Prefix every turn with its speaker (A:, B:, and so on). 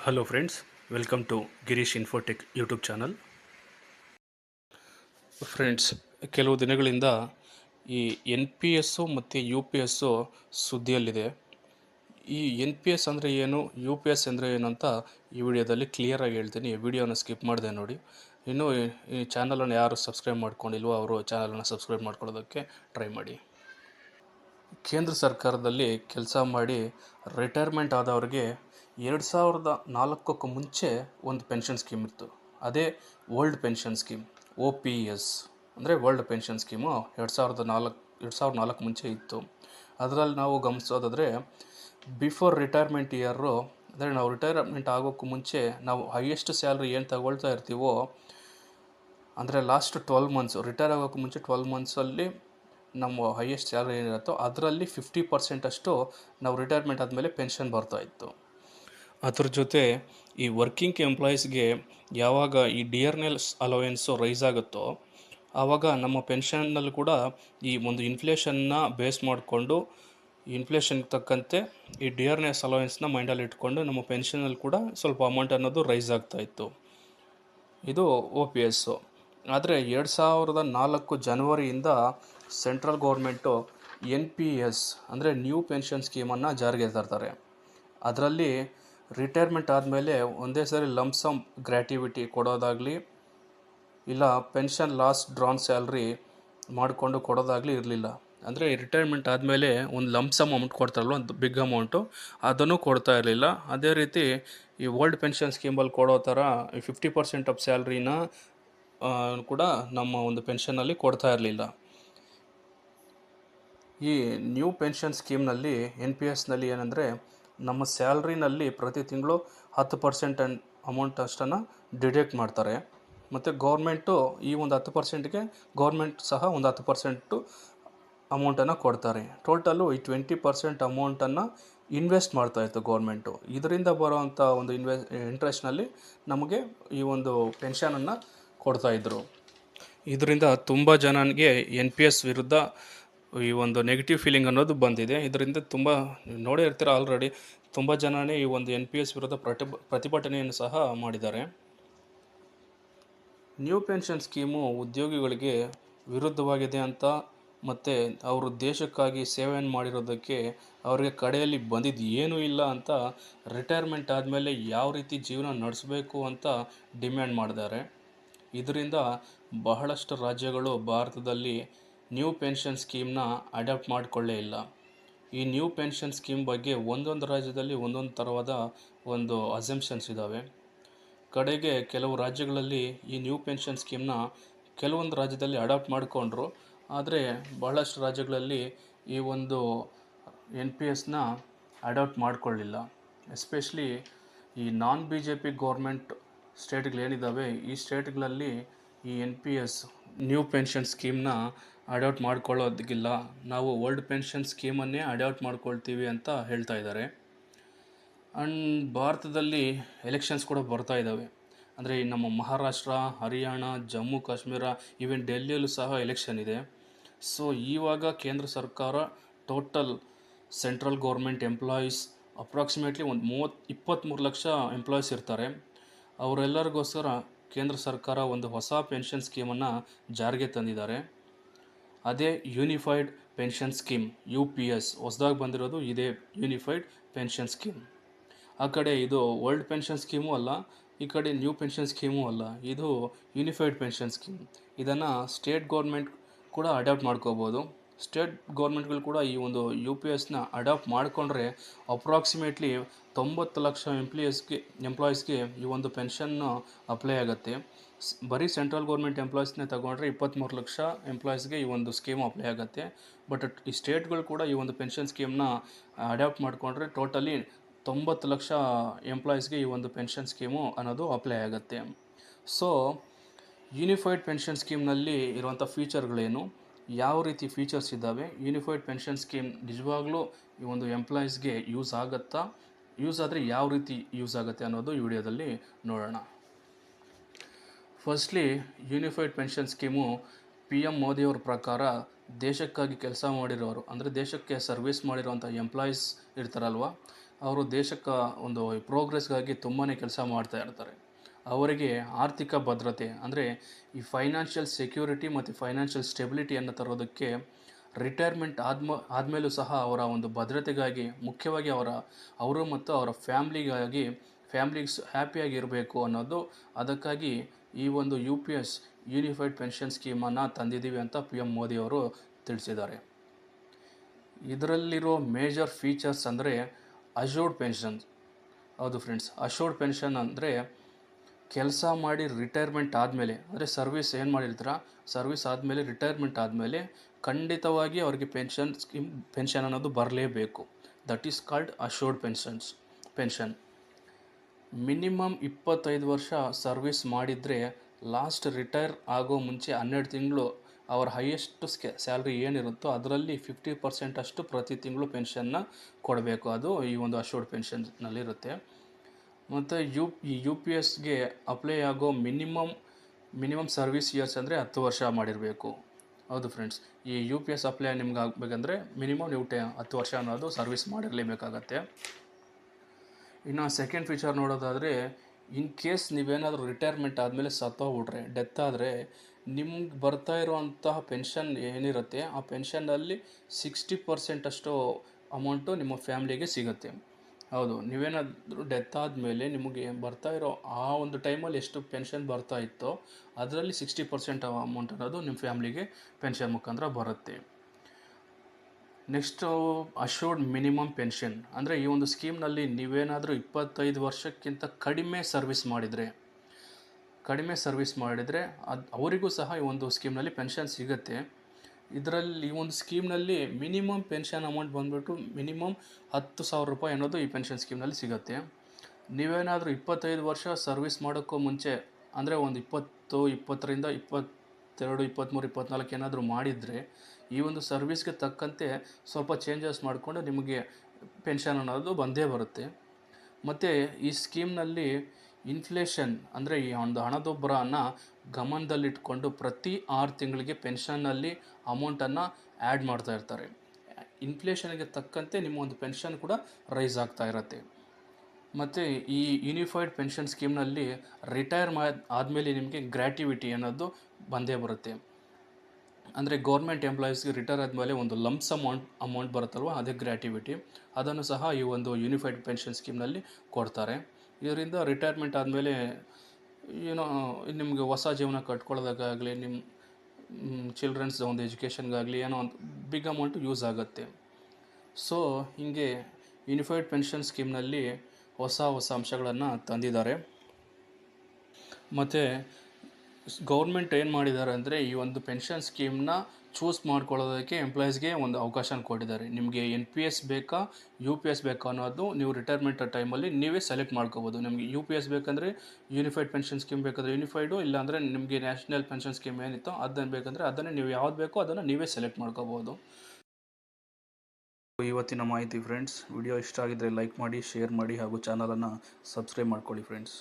A: Hello friends welcome to Girish Infotech YouTube channel friends ಕೆಲವು ದಿನಗಳಿಂದ ಈ ಎನ್ ಪಿ ಎಸ್ಸು ಮತ್ತು ಯು ಪಿ ಎಸ್ಸು ಸುದ್ದಿಯಲ್ಲಿದೆ. ಈ ಎನ್ ಪಿ ಎಸ್ ಅಂದರೆ ಏನು ಯು ಪಿ ಎಸ್ ಅಂದರೆ ಏನು ಅಂತ ಈ ವಿಡಿಯೋದಲ್ಲಿ ಕ್ಲಿಯರಾಗಿ ಹೇಳ್ತೀನಿ. ವಿಡಿಯೋನ ಸ್ಕಿಪ್ ಮಾಡಿದೆ ನೋಡಿ. ಇನ್ನೂ ಈ ಚಾನಲನ್ನು ಯಾರು ಸಬ್ಸ್ಕ್ರೈಬ್ ಮಾಡ್ಕೊಂಡಿಲ್ವೋ ಅವರು ಚಾನಲನ್ನು ಸಬ್ಸ್ಕ್ರೈಬ್ ಮಾಡ್ಕೊಳ್ಳೋದಕ್ಕೆ ಟ್ರೈ ಮಾಡಿ. ಕೇಂದ್ರ ಸರ್ಕಾರದಲ್ಲಿ ಕೆಲಸ ಮಾಡಿ ರಿಟೈರ್ಮೆಂಟ್ ಆದವ್ರಿಗೆ ಎರಡು ಸಾವಿರದ ನಾಲ್ಕಕ್ಕೂ ಮುಂಚೆ ಒಂದು ಪೆನ್ಷನ್ ಸ್ಕೀಮ್ ಇತ್ತು. ಅದೇ old pension scheme O P S, ಅಂದರೆ ವರ್ಲ್ಡ್ ಪೆನ್ಷನ್ ಸ್ಕೀಮು ಎರಡು ಸಾವಿರದ ನಾಲ್ಕು, ಎರಡು ಸಾವಿರದ ನಾಲ್ಕು ಮುಂಚೆ ಇತ್ತು. ಅದರಲ್ಲಿ ನಾವು ಗಮನಿಸೋದಾದರೆ, ಬಿಫೋರ್ ರಿಟೈರ್ಮೆಂಟ್ ಇಯರು, ಅಂದರೆ ನಾವು ರಿಟೈರ್ಮೆಂಟ್ ಆಗೋಕ್ಕೂ ಮುಂಚೆ ನಾವು ಹೈಯೆಸ್ಟ್ ಸ್ಯಾಲ್ರಿ ಏನು ತಗೊಳ್ತಾ ಇರ್ತೀವೋ, ಅಂದರೆ ಲಾಸ್ಟ್ ಟ್ವೆಲ್ ಮಂತ್ಸ್, ರಿಟೈರ್ ಆಗೋಕ್ಕೂ ಮುಂಚೆ ಟ್ವೆಲ್ ಮಂತ್ಸಲ್ಲಿ ನಮ್ಮ ಹೈಯೆಸ್ಟ್ ಸ್ಯಾಲ್ರಿ ಏನಿರುತ್ತೋ, ಅದರಲ್ಲಿ ಫಿಫ್ಟಿ ಪರ್ಸೆಂಟ್ ಅಷ್ಟು ನಾವು ರಿಟೈರ್ಮೆಂಟ್ ಆದಮೇಲೆ ಪೆನ್ಷನ್ ಬರ್ತಾ ಇತ್ತು. ಅದ್ರ ಜೊತೆ ಈ ವರ್ಕಿಂಗ್ ಎಂಪ್ಲಾಯೀಸ್ಗೆ ಯಾವಾಗ ಈ ಡಿ ಆರ್ ನೆಲ್ಸ್ ಅಲವೆನ್ಸು ರೈಸ್ ಆಗುತ್ತೋ, ಆವಾಗ ನಮ್ಮ ಪೆನ್ಷನ್ನಲ್ಲಿ ಕೂಡ ಈ ಒಂದು ಇನ್ಫ್ಲೇಷನ್ನ ಬೇಸ್ ಮಾಡಿಕೊಂಡು ಇನ್ಫ್ಲೇಷನ್ಗೆ ತಕ್ಕಂತೆ ಈ ಡಿ ಆರ್ ನೆಸ್ ಅಲವೆನ್ಸ್ನ ಮೈಂಡಲ್ಲಿ ಇಟ್ಕೊಂಡು ನಮ್ಮ ಪೆನ್ಷನಲ್ಲಿ ಕೂಡ ಸ್ವಲ್ಪ ಅಮೌಂಟ್ ಅನ್ನೋದು ರೈಸ್ ಆಗ್ತಾ ಇತ್ತು. ಇದು ಒ ಪಿ ಎಸ್ಸು ಆದರೆ ಎರಡು ಸಾವಿರದ ನಾಲ್ಕು ಜನವರಿಯಿಂದ central government N P S ಅಂದರೆ ನ್ಯೂ ಪೆನ್ಷನ್ ಸ್ಕೀಮನ್ನು ಜಾರಿಗೆ ತರ್ತಾರೆ. ಅದರಲ್ಲಿ ರಿಟೈರ್ಮೆಂಟ್ ಆದಮೇಲೆ ಒಂದೇ ಸರಿ ಲಂಪ್ಸಮ್ ಗ್ರ್ಯಾಟಿವಿಟಿ ಕೊಡೋದಾಗಲಿ, ಇಲ್ಲ ಪೆನ್ಷನ್ ಲಾಸ್ಟ್ ಡ್ರಾನ್ ಸ್ಯಾಲ್ರಿ ಮಾಡಿಕೊಂಡು ಕೊಡೋದಾಗಲಿ ಇರಲಿಲ್ಲ. ಅಂದರೆ ರಿಟೈರ್ಮೆಂಟ್ ಆದಮೇಲೆ ಒಂದು ಲಂಪ್ಸಮ್ ಅಮೌಂಟ್ ಕೊಡ್ತಾರಲ್ಲ ಒಂದು ಬಿಗ್ ಅಮೌಂಟು ಅದನ್ನು ಕೊಡ್ತಾ ಇರಲಿಲ್ಲ. ಅದೇ ರೀತಿ ಈ ಓಲ್ಡ್ ಪೆನ್ಷನ್ ಸ್ಕೀಮಲ್ಲಿ ಕೊಡೋ ಥರ ಫಿಫ್ಟಿ ಪರ್ಸೆಂಟ್ ಆಫ್ ಸ್ಯಾಲ್ರಿನ ಕೂಡ ನಮ್ಮ ಒಂದು ಪೆನ್ಷನ್ನಲ್ಲಿ ಕೊಡ್ತಾ ಇರಲಿಲ್ಲ. ಈ ನ್ಯೂ ಪೆನ್ಷನ್ ಸ್ಕೀಮ್ನಲ್ಲಿ ಎನ್ ಪಿ ಎಸ್ನಲ್ಲಿ ಏನಂದರೆ ನಮ್ಮ ಸ್ಯಾಲ್ರಿನಲ್ಲಿ ಪ್ರತಿ ತಿಂಗಳು ಹತ್ತು ಪರ್ಸೆಂಟ್ ಅಮೌಂಟ್ ಅಷ್ಟನ್ನು ಡಿಡಕ್ಟ್ ಮಾಡ್ತಾರೆ. ಮತ್ತು ಗೌರ್ಮೆಂಟು ಈ ಒಂದು ಹತ್ತು ಪರ್ಸೆಂಟ್ಗೆ ಗೌರ್ಮೆಂಟ್ ಸಹ ಒಂದು ಹತ್ತು ಪರ್ಸೆಂಟು ಅಮೌಂಟನ್ನು ಕೊಡ್ತಾರೆ. ಟೋಟಲು ಈ ಟ್ವೆಂಟಿ ಪರ್ಸೆಂಟ್ ಅಮೌಂಟನ್ನು ಇನ್ವೆಸ್ಟ್ ಮಾಡ್ತಾ ಇತ್ತು ಗೌರ್ಮೆಂಟು. ಇದರಿಂದ ಬರೋವಂಥ ಒಂದು ಇನ್ವೆ, ಇಂಟ್ರೆಸ್ಟ್ನಲ್ಲಿ ನಮಗೆ ಈ ಒಂದು ಪೆನ್ಷನನ್ನು ಕೊಡ್ತಾಯಿದ್ರು ಇದರಿಂದ ತುಂಬ ಜನನಿಗೆ ಎನ್ ಪಿ ಎಸ್ ವಿರುದ್ಧ ಈ ಒಂದು ನೆಗೆಟಿವ್ ಫೀಲಿಂಗ್ ಅನ್ನೋದು ಬಂದಿದೆ. ಇದರಿಂದ ತುಂಬ ನೋಡೇ ಇರ್ತೀರ ಆಲ್ರೆಡಿ ತುಂಬ ಜನನೇ ಈ ಒಂದು ಎನ್ ಪಿ ಎಸ್ ವಿರುದ್ಧ ಪ್ರತಿ ಪ್ರತಿಭಟನೆಯನ್ನು ಸಹ ಮಾಡಿದ್ದಾರೆ. ನ್ಯೂ ಪೆನ್ಷನ್ ಸ್ಕೀಮು ಉದ್ಯೋಗಿಗಳಿಗೆ ವಿರುದ್ಧವಾಗಿದೆ ಅಂತ ಮತ್ತು ಅವರು ದೇಶಕ್ಕಾಗಿ ಸೇವೆಯನ್ನು ಮಾಡಿರೋದಕ್ಕೆ ಅವರಿಗೆ ಕಡೆಯಲ್ಲಿ ಬಂದಿದ್ದು ಏನೂ ಇಲ್ಲ ಅಂತ ರಿಟೈರ್ಮೆಂಟ್ ಆದಮೇಲೆ ಯಾವ ರೀತಿ ಜೀವನ ನಡೆಸಬೇಕು ಅಂತ ಡಿಮ್ಯಾಂಡ್ ಮಾಡಿದ್ದಾರೆ. ಇದರಿಂದ ಬಹಳಷ್ಟು ರಾಜ್ಯಗಳು ಭಾರತದಲ್ಲಿ ನ್ಯೂ ಪೆನ್ಷನ್ ಸ್ಕೀಮ್ನ ಅಡಾಪ್ಟ್ ಮಾಡಿಕೊಳ್ಳೇ ಇಲ್ಲ. ಈ ನ್ಯೂ ಪೆನ್ಷನ್ ಸ್ಕೀಮ್ ಬಗ್ಗೆ ಒಂದೊಂದು ರಾಜ್ಯದಲ್ಲಿ ಒಂದೊಂದು ಥರವಾದ ಒಂದು ಅಸೆಂಪ್ಷನ್ಸ್ ಇದ್ದಾವೆ ಕಡೆಗೆ ಕೆಲವು ರಾಜ್ಯಗಳಲ್ಲಿ ಈ ನ್ಯೂ ಪೆನ್ಷನ್ ಸ್ಕೀಮ್ನ ಕೆಲವೊಂದು ರಾಜ್ಯದಲ್ಲಿ ಅಡಾಪ್ಟ್ ಮಾಡಿಕೊಂಡ್ರು. ಆದರೆ ಬಹಳಷ್ಟು ರಾಜ್ಯಗಳಲ್ಲಿ ಈ ಒಂದು ಎನ್ ಪಿ ಎಸ್ನ ಅಡಾಪ್ಟ್ ಮಾಡಿಕೊಳ್ಳಿಲ್ಲ. ಎಸ್ಪೆಷಲಿ ಈ non B J P government ಸ್ಟೇಟ್ಗಳೇನಿದ್ದಾವೆ ಈ ಸ್ಟೇಟ್ಗಳಲ್ಲಿ ಈ N P S new pension ಸ್ಕೀಮ್ನ adopt ಮಾಡ್ಕೊಳ್ಳೋದಕ್ಕಿಲ್ಲ ನಾವು ಓಲ್ಡ್ ಪೆನ್ಷನ್ ಸ್ಕೀಮನ್ನೇ ಅಡಾಪ್ಟ್ ಮಾಡ್ಕೊಳ್ತೀವಿ ಅಂತ ಹೇಳ್ತಾ ಇದ್ದಾರೆ. ಆ್ಯಂಡ್ ಭಾರತದಲ್ಲಿ ಎಲೆಕ್ಷನ್ಸ್ ಕೂಡ ಬರ್ತಾ ಇದ್ದಾವೆ ಅಂದರೆ ನಮ್ಮ ಮಹಾರಾಷ್ಟ್ರ, ಹರಿಯಾಣ, ಜಮ್ಮು, ಕಾಶ್ಮೀರ, ಈವನ್ ಡೆಲ್ಲಿಯಲ್ಲೂ ಸಹ ಎಲೆಕ್ಷನ್ ಇದೆ. ಸೊ ಇವಾಗ ಕೇಂದ್ರ ಸರ್ಕಾರ total central government employees approximately ಒಂದು ಮೂವತ್ತು ಇಪ್ಪತ್ತ್ಮೂರು ಲಕ್ಷ ಎಂಪ್ಲಾಯೀಸ್ ಇರ್ತಾರೆ. ಅವರೆಲ್ಲರಿಗೋಸ್ಕರ ಕೇಂದ್ರ ಸರ್ಕಾರ ಒಂದು ಹೊಸ ಪೆನ್ಷನ್ ಸ್ಕೀಮನ್ನು ಜಾರಿಗೆ ತಂದಿದ್ದಾರೆ. ಅದೇ unified pension scheme U P S ಹೊಸದಾಗಿ ಬಂದಿರೋದು ಇದೇ ಯೂನಿಫೈಡ್ ಪೆನ್ಷನ್ ಸ್ಕೀಮ್. ಆ ಕಡೆ ಇದು ಓಲ್ಡ್ ಪೆನ್ಷನ್ ಸ್ಕೀಮು ಅಲ್ಲ, ಈ ಕಡೆ ನ್ಯೂ ಪೆನ್ಷನ್ ಸ್ಕೀಮು ಅಲ್ಲ. ಇದು ಯೂನಿಫೈಡ್ ಪೆನ್ಷನ್ ಸ್ಕೀಮ್. ಇದನ್ನು ಸ್ಟೇಟ್ ಗೌರ್ಮೆಂಟ್ ಕೂಡ ಅಡಾಪ್ಟ್ ಮಾಡ್ಕೋಬೋದು. ಸ್ಟೇಟ್ ಗೌರ್ಮೆಂಟ್ಗಳು ಕೂಡ ಈ ಒಂದು ಯು ಪಿ ಎಸ್ನ ಅಡಾಪ್ಟ್ ಮಾಡಿಕೊಂಡ್ರೆ ಅಪ್ರಾಕ್ಸಿಮೇಟ್ಲಿ ತೊಂಬತ್ತು ಲಕ್ಷ ಎಂಪ್ಲಾಯೀಸ್ಗೆ ಎಂಪ್ಲಾಯೀಸ್ಗೆ ಈ ಒಂದು ಪೆನ್ಷನ್ನು ಅಪ್ಲೈ ಆಗುತ್ತೆ. ಬರೀ ಸೆಂಟ್ರಲ್ ಗೌರ್ಮೆಂಟ್ ಎಂಪ್ಲಾಯೀಸ್ನೇ ತಗೊಂಡ್ರೆ ಇಪ್ಪತ್ತ್ಮೂರು ಲಕ್ಷ ಎಂಪ್ಲಾಯೀಸ್ಗೆ ಈ ಒಂದು ಸ್ಕೀಮ್ ಅಪ್ಲೈ ಆಗುತ್ತೆ. ಬಟ್ ಈ ಸ್ಟೇಟ್ಗಳು ಕೂಡ ಈ ಒಂದು ಪೆನ್ಷನ್ ಸ್ಕೀಮ್ನ ಅಡಾಪ್ಟ್ ಮಾಡಿಕೊಂಡ್ರೆ ಟೋಟಲಿ ತೊಂಬತ್ತು ಲಕ್ಷ ಎಂಪ್ಲಾಯೀಸ್ಗೆ ಈ ಒಂದು ಪೆನ್ಷನ್ ಸ್ಕೀಮು ಅನ್ನೋದು ಅಪ್ಲೈ ಆಗುತ್ತೆ. ಸೊ ಯೂನಿಫೈಡ್ ಪೆನ್ಷನ್ ಸ್ಕೀಮ್ನಲ್ಲಿ ಇರುವಂಥ ಫೀಚರ್ಗಳೇನು ಯಾವ ರೀತಿ ಫೀಚರ್ಸ್ ಇದ್ದಾವೆ? ಯೂನಿಫೈಡ್ ಪೆನ್ಷನ್ ಸ್ಕೀಮ್ ನಿಜವಾಗ್ಲೂ ಈ ಒಂದು ಎಂಪ್ಲಾಯೀಸ್ಗೆ ಯೂಸ್ ಆಗುತ್ತಾ? ಯೂಸ್ ಆದರೆ ಯಾವ ರೀತಿ ಯೂಸ್ ಆಗುತ್ತೆ ಅನ್ನೋದು ಈ ವಿಡಿಯೋದಲ್ಲಿ ನೋಡೋಣ. Firstly unified pension scheme P M ಮೋದಿಯವ್ರ ಪ್ರಕಾರ ದೇಶಕ್ಕಾಗಿ ಕೆಲಸ ಮಾಡಿರೋರು, ಅಂದರೆ ದೇಶಕ್ಕೆ ಸರ್ವಿಸ್ ಮಾಡಿರೋಂಥ ಎಂಪ್ಲಾಯೀಸ್ ಇರ್ತಾರಲ್ವ? ಅವರು ದೇಶಕ್ಕೆ ಒಂದು ಪ್ರೋಗ್ರೆಸ್ಗಾಗಿ ತುಂಬಾ ಕೆಲಸ ಮಾಡ್ತಾ ಇರ್ತಾರೆ. ಅವರಿಗೆ ಆರ್ಥಿಕ ಭದ್ರತೆ, ಅಂದರೆ ಈ ಫೈನಾನ್ಷಿಯಲ್ ಸೆಕ್ಯೂರಿಟಿ ಮತ್ತು ಫೈನಾನ್ಷಿಯಲ್ ಸ್ಟೆಬಿಲಿಟಿಯನ್ನು ತರೋದಕ್ಕೆ ರಿಟೈರ್ಮೆಂಟ್ ಆದ್ಮ, ಆದಮೇಲೂ ಸಹ ಅವರ ಒಂದು ಭದ್ರತೆಗಾಗಿ, ಮುಖ್ಯವಾಗಿ ಅವರ, ಅವರು ಮತ್ತು ಅವರ ಫ್ಯಾಮ್ಲಿಗಾಗಿ ಫ್ಯಾಮ್ಲಿಗ್ಸ್ ಹ್ಯಾಪಿಯಾಗಿರಬೇಕು ಅನ್ನೋದು, ಅದಕ್ಕಾಗಿ ಈ ಒಂದು U P S unified pension ಸ್ಕೀಮನ್ನು ತಂದಿದ್ದೀವಿ ಅಂತ ಪಿ ಎಂ ಮೋದಿಯವರು ತಿಳಿಸಿದ್ದಾರೆ. ಇದರಲ್ಲಿರೋ ಮೇಜರ್ ಫೀಚರ್ಸ್ ಅಂದರೆ ಅಶೋರ್ಡ್ ಪೆನ್ಷನ್ ಹೌದು ಫ್ರೆಂಡ್ಸ್ ಅಶೋರ್ಡ್ ಪೆನ್ಷನ್ ಅಂದರೆ ಕೆಲಸ ಮಾಡಿ ರಿಟೈರ್ಮೆಂಟ್ ಆದಮೇಲೆ, ಅಂದರೆ ಸರ್ವಿಸ್ ಏನು ಮಾಡಿರ್ತೀರ? ಸರ್ವಿಸ್ ಆದಮೇಲೆ ರಿಟೈರ್ಮೆಂಟ್ ಆದಮೇಲೆ ಖಂಡಿತವಾಗಿ ಅವ್ರಿಗೆ ಪೆನ್ಷನ್ ಸ್ಕೀಮ್ ಪೆನ್ಷನ್ ಅನ್ನೋದು ಬರಲೇಬೇಕು. That is called assured pensions pension minimum ಇಪ್ಪತ್ತೈದು ವರ್ಷ ಸರ್ವಿಸ್ ಮಾಡಿದರೆ ಲಾಸ್ಟ್ ರಿಟೈರ್ ಆಗೋ ಮುಂಚೆ ಹನ್ನೆರಡು ತಿಂಗಳು ಅವರ ಹೈಯೆಸ್ಟ್ ಸ್ಕೆ ಸ್ಯಾಲ್ರಿ ಏನಿರುತ್ತೋ ಅದರಲ್ಲಿ ಫಿಫ್ಟಿ ಪರ್ಸೆಂಟ್ ಅಷ್ಟು ಪ್ರತಿ ತಿಂಗಳು ಪೆನ್ಷನ್ನ ಕೊಡಬೇಕು. ಅದು ಈ ಒಂದು ಅಶೋರ್ಡ್ ಪೆನ್ಷನ್ನಲ್ಲಿರುತ್ತೆ ಮತ್ತು ಯು ಯು ಪಿ ಎಸ್ಗೆ ಅಪ್ಲೈ ಆಗೋ ಮಿನಿಮಮ್ ಮಿನಿಮಮ್ ಸರ್ವಿಸ್ ಇಯರ್ಸ್ ಅಂದರೆ ಹತ್ತು ವರ್ಷ ಮಾಡಿರಬೇಕು. ಹೌದು ಫ್ರೆಂಡ್ಸ್ ಈ ಯು ಪಿ ಎಸ್ ಅಪ್ಲೈ ನಿಮ್ಗೆ ಆಗಬೇಕಂದ್ರೆ ಮಿನಿಮಮ್ ನೀವು ಟೆ, ಹತ್ತು ವರ್ಷ ಅನ್ನೋದು ಸರ್ವಿಸ್ ಮಾಡಿರಲೇಬೇಕಾಗತ್ತೆ. ಇನ್ನು ಸೆಕೆಂಡ್ ಫೀಚರ್ ನೋಡೋದಾದರೆ ಇನ್ ಕೇಸ್ ನೀವೇನಾದರೂ ರಿಟೈರ್ಮೆಂಟ್ ಆದಮೇಲೆ ಸತ್ತೋಗ್ಬಿಟ್ರೆ ಡೆತ್ ಆದರೆ, ನಿಮ್ಗೆ ಬರ್ತಾ ಇರುವಂತಹ ಪೆನ್ಷನ್ ಏನಿರುತ್ತೆ, ಆ ಪೆನ್ಷನ್ನಲ್ಲಿ ಸಿಕ್ಸ್ಟಿ ಪರ್ಸೆಂಟಷ್ಟು ಅಮೌಂಟು ನಿಮ್ಮ ಫ್ಯಾಮ್ಲಿಗೆ ಸಿಗುತ್ತೆ. ಹೌದು, ನೀವೇನಾದರೂ ಡೆತ್ ಆದಮೇಲೆ ನಿಮಗೆ ಬರ್ತಾ ಇರೋ ಆ ಒಂದು ಟೈಮಲ್ಲಿ ಎಷ್ಟು ಪೆನ್ಷನ್ ಬರ್ತಾ ಇತ್ತೋ ಅದರಲ್ಲಿ ಸಿಕ್ಸ್ಟಿ ಪರ್ಸೆಂಟ್ ಅಮೌಂಟ್ ಅನ್ನೋದು ನಿಮ್ಮ ಫ್ಯಾಮ್ಲಿಗೆ ಪೆನ್ಷನ್ ಮುಖಾಂತರ ಬರುತ್ತೆ. ನೆಕ್ಸ್ಟು ಅಶೋರ್ಡ್ ಮಿನಿಮಮ್ ಪೆನ್ಷನ್ ಅಂದರೆ ಈ ಒಂದು ಸ್ಕೀಮ್ನಲ್ಲಿ ನೀವೇನಾದರೂ ಇಪ್ಪತ್ತೈದು ವರ್ಷಕ್ಕಿಂತ ಕಡಿಮೆ ಸರ್ವಿಸ್ ಮಾಡಿದರೆ, ಕಡಿಮೆ ಸರ್ವಿಸ್ ಮಾಡಿದರೆ ಅದು ಅವರಿಗೂ ಸಹ ಈ ಒಂದು ಸ್ಕೀಮ್ನಲ್ಲಿ ಪೆನ್ಷನ್ ಸಿಗುತ್ತೆ. ಇದರಲ್ಲಿ ಈ ಒಂದು ಸ್ಕೀಮ್ನಲ್ಲಿ ಮಿನಿಮಮ್ ಪೆನ್ಷನ್ ಅಮೌಂಟ್ ಬಂದುಬಿಟ್ಟು ಮಿನಿಮಮ್ ಹತ್ತು ಸಾವಿರ ರೂಪಾಯಿ ಅನ್ನೋದು ಈ ಪೆನ್ಷನ್ ಸ್ಕೀಮ್ನಲ್ಲಿ ಸಿಗುತ್ತೆ. ನೀವೇನಾದರೂ ಇಪ್ಪತ್ತೈದು ವರ್ಷ ಸರ್ವಿಸ್ ಮಾಡೋಕ್ಕೂ ಮುಂಚೆ, ಅಂದರೆ ಒಂದು ಇಪ್ಪತ್ತು, ಇಪ್ಪತ್ತರಿಂದ ಇಪ್ಪತ್ತೆರಡು ಇಪ್ಪತ್ತ್ಮೂರು ಇಪ್ಪತ್ತ್ನಾಲ್ಕು ಏನಾದರೂ ಮಾಡಿದರೆ, ಈ ಒಂದು ಸರ್ವಿಸ್ಗೆ ತಕ್ಕಂತೆ ಸ್ವಲ್ಪ ಚೇಂಜಸ್ ಮಾಡಿಕೊಂಡು ನಿಮಗೆ ಪೆನ್ಷನ್ ಅನ್ನೋದು ಬಂದೇ ಬರುತ್ತೆ. ಮತ್ತು ಈ ಸ್ಕೀಮ್ನಲ್ಲಿ ಇನ್ಫ್ಲೇಷನ್ ಅಂದರೆ ಈ ಒಂದು ಹಣದುಬ್ಬರನ ಗಮನದಲ್ಲಿಟ್ಕೊಂಡು ಪ್ರತಿ ಆರು ತಿಂಗಳಿಗೆ ಪೆನ್ಷನ್ನಲ್ಲಿ ಅಮೌಂಟನ್ನು ಆ್ಯಡ್ ಮಾಡ್ತಾ ಇರ್ತಾರೆ. ಇನ್ಫ್ಲೇಷನ್ಗೆ ತಕ್ಕಂತೆ ನಿಮ್ಮ ಒಂದು ಪೆನ್ಷನ್ ಕೂಡ ರೈಸ್ ಆಗ್ತಾ ಇರುತ್ತೆ. ಮತ್ತು ಈ ಯೂನಿಫೈಡ್ ಪೆನ್ಷನ್ ಸ್ಕೀಮ್ನಲ್ಲಿ ರಿಟೈರ್ ಮಾ ಆದಮೇಲೆ ನಿಮಗೆ ಗ್ರ್ಯಾಟಿವಿಟಿ ಅನ್ನೋದು ಬಂದೇ ಬರುತ್ತೆ. ಅಂದರೆ ಗೌರ್ಮೆಂಟ್ ಎಂಪ್ಲಾಯೀಸ್ಗೆ ರಿಟೈರ್ ಆದಮೇಲೆ ಒಂದು ಲಂಪ್ಸ್ ಅಮೌಂಟ್ ಅಮೌಂಟ್ ಬರುತ್ತಲ್ವ, ಅದೇ ಗ್ರ್ಯಾಟಿವಿಟಿ ಅದನ್ನು ಸಹ ಈ ಒಂದು ಯೂನಿಫೈಡ್ ಪೆನ್ಷನ್ ಸ್ಕೀಮ್ನಲ್ಲಿ ಕೊಡ್ತಾರೆ. ಇದರಿಂದ ರಿಟೈರ್ಮೆಂಟ್ ಆದಮೇಲೆ ಏನೋ, ನಿಮಗೆ ಹೊಸ ಜೀವನ ಕಟ್ಕೊಳ್ಳೋದಕ್ಕಾಗಲಿ ನಿಮ್ಮ ಚಿಲ್ಡ್ರನ್ಸ್ ಒಂದು ಎಜುಕೇಷನ್ಗಾಗಲಿ ಏನೋ ಒಂದು ಬಿಗ್ ಅಮೌಂಟ್ ಯೂಸ್ ಆಗುತ್ತೆ. ಸೊ ಹೀಗೆ ಯೂನಿಫೈಡ್ ಪೆನ್ಷನ್ ಸ್ಕೀಮ್ನಲ್ಲಿ ಹೊಸ ಹೊಸ ಅಂಶಗಳನ್ನು ತಂದಿದ್ದಾರೆ. ಮತ್ತು ಗೌರ್ಮೆಂಟ್ ಏನು ಮಾಡಿದ್ದಾರೆ ಅಂದರೆ, ಈ ಒಂದು ಪೆನ್ಷನ್ ಸ್ಕೀಮ್ನ ಚೂಸ್ ಮಾಡ್ಕೊಳ್ಳೋದಕ್ಕೆ ಎಂಪ್ಲಾಯೀಸ್ಗೆ ಒಂದು ಅವಕಾಶ ಕೊಟ್ಟಿದ್ದಾರೆ. ನಿಮಗೆ ಎನ್ ಪಿ ಎಸ್ ಬೇಕಾ ಯು ಪಿ ಎಸ್ ಬೇಕಾ ಅನ್ನೋದು ನೀವು ರಿಟೈರ್ಮೆಂಟ್ ಟೈಮಲ್ಲಿ ನೀವೇ ಸೆಲೆಕ್ಟ್ ಮಾಡ್ಕೋಬೋದು. ನಿಮಗೆ ಯು ಪಿ ಎಸ್ ಬೇಕಂದರೆ ಯೂನಿಫೈಡ್ ಪೆನ್ಷನ್ ಸ್ಕೀಮ್ ಬೇಕಾದರೆ ಯೂನಿಫೈಡು ಇಲ್ಲಾಂದರೆ ನಿಮಗೆ ನ್ಯಾಷನಲ್ ಪೆನ್ಷನ್ ಸ್ಕೀಮ್ ಏನಿತ್ತು ಅದನ್ನು ಬೇಕಂದರೆ ಅದನ್ನು ನೀವು ಯಾವ್ದು ಬೇಕೋ ಅದನ್ನು ನೀವೇ ಸೆಲೆಕ್ಟ್ ಮಾಡ್ಕೋಬೋದು. ಇವತ್ತಿನ ಮಾಹಿತಿ ಫ್ರೆಂಡ್ಸ್ ವಿಡಿಯೋ ಇಷ್ಟ ಆಗಿದ್ದರೆ ಲೈಕ್ ಮಾಡಿ ಶೇರ್ ಮಾಡಿ ಹಾಗೂ ಚಾನಲನ್ನು ಸಬ್ಸ್ಕ್ರೈಬ್ ಮಾಡ್ಕೊಳ್ಳಿ ಫ್ರೆಂಡ್ಸ್